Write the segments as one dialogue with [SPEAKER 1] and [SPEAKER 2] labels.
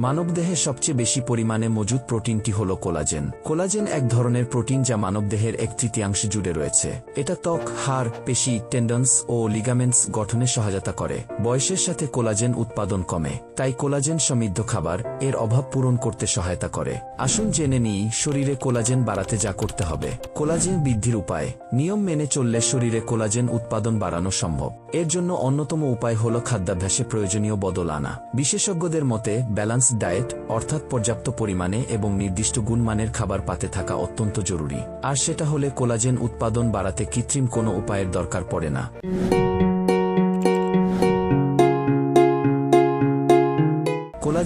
[SPEAKER 1] মানবদেহে সবচেয়ে বেশি পরিমাণে মজুদ প্রোটিনটি হল কোলাজেন। কোলাজেন এক ধরনের প্রোটিন যা মানবদেহের এক তৃতীয়াংশ জুড়ে রয়েছে। এটা ত্বক, হাড়, পেশি, টেন্ডন্স ও লিগামেন্টস গঠনে সহায়তা করে। বয়সের সাথে কোলাজেন উৎপাদন কমে, তাই কোলাজেন সমৃদ্ধ খাবার এর অভাব পূরণ করতে সহায়তা করে। আসুন জেনে নিই শরীরে কোলাজেন বাড়াতে যা করতে হবে। কোলাজেন বৃদ্ধির উপায়। নিয়ম মেনে চললে শরীরে কোলাজেন উৎপাদন বাড়ানো সম্ভব। এর জন্য অন্যতম উপায় হল খাদ্যাভ্যাসে প্রয়োজনীয় বদল আনা। বিশেষজ্ঞদের মতে ব্যালান্স ডায়েট অর্থাৎ পর্যাপ্ত পরিমাণে এবং নির্দিষ্ট গুণমানের খাবার পাতে থাকা অত্যন্ত জরুরি। আর সেটা হলে কোলাজেন উৎপাদন বাড়াতে কৃত্রিম কোনো উপায়ের দরকার পড়ে না।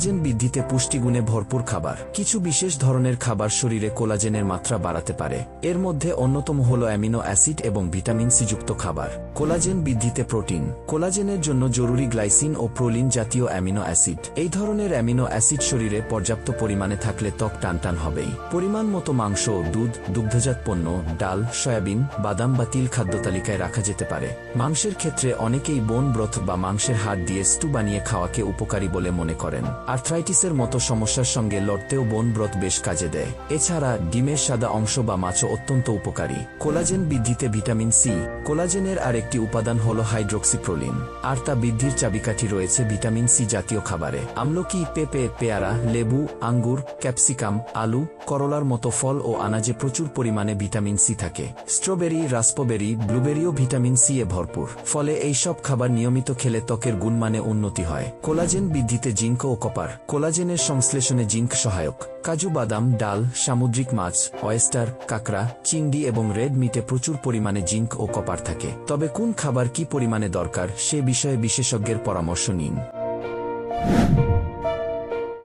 [SPEAKER 1] কোলাজেন বৃদ্ধিতে পুষ্টিগুণে ভরপুর খাবার। কিছু বিশেষ ধরনের খাবার শরীরে কোলাজেনের মাত্রা বাড়াতে পারে। এর মধ্যে অন্যতম হল অ্যামিনো অ্যাসিড এবং ভিটামিন সি যুক্ত খাবার। কোলাজেন বৃদ্ধিতে প্রোটিন। কোলাজেনের জন্য জরুরি গ্লাইসিন ও প্রোলিন জাতীয় অ্যামিনো অ্যাসিড। এই ধরনের অ্যামিনো অ্যাসিড শরীরে পর্যাপ্ত পরিমাণে থাকলে ত্বক টানটান হবেই। পরিমাণ মতো মাংস, দুধ, দুগ্ধজাত পণ্য, ডাল, সয়াবিন, বাদাম বা তিল খাদ্য তালিকায় রাখা যেতে পারে। মাংসের ক্ষেত্রে অনেকেই বোন ব্রথ বা মাংসের হাড় দিয়ে স্টু বানিয়ে খাওয়াকে উপকারী বলে মনে করেন। আর্থ্রাইটিসের মতো সমস্যার সঙ্গে লড়তেও বোন ব্রথ বেশ কাজে দেয়। এছাড়া ডিমের সাদা অংশ বা মাছও অত্যন্ত উপকারী। কোলাজেন বৃদ্ধিতে ভিটামিন সি, কোলাজেনের আরেকটি উপাদান হল হাইড্রোক্সিপ্রোলিন, আর তা বৃদ্ধির চাবিকাঠি রয়েছে ভিটামিন সি জাতীয় খাবারে। আমলকি, পেঁপে, পেয়ারা, লেবু, আঙ্গুর, ক্যাপসিকাম, আলু, করলার মতো ফল ও আনাজে প্রচুর পরিমাণে ভিটামিন সি থাকে। স্ট্রবেরি, রাস্পবেরি, ব্লুবেরিও ভিটামিন সি এ ভরপুর। ফলে এই সব খাবার নিয়মিত খেলে ত্বকের গুণমানে উন্নতি হয়। কোলাজেন বৃদ্ধিতে জিঙ্ক ও কপার কোলাজেনের সংশ্লেষণে জিঙ্ক সহায়ক, কাজু বাদাম, ডাল, সামুদ্রিক মাছ, অয়েস্টার কাকরা চিংড়ি এবং রেড মিটে প্রচুর পরিমাণে জিঙ্ক ও কপার থাকে। তবে কোন খাবার কি পরিমাণে দরকার সে বিষয়ে বিশেষজ্ঞের পরামর্শ নিন।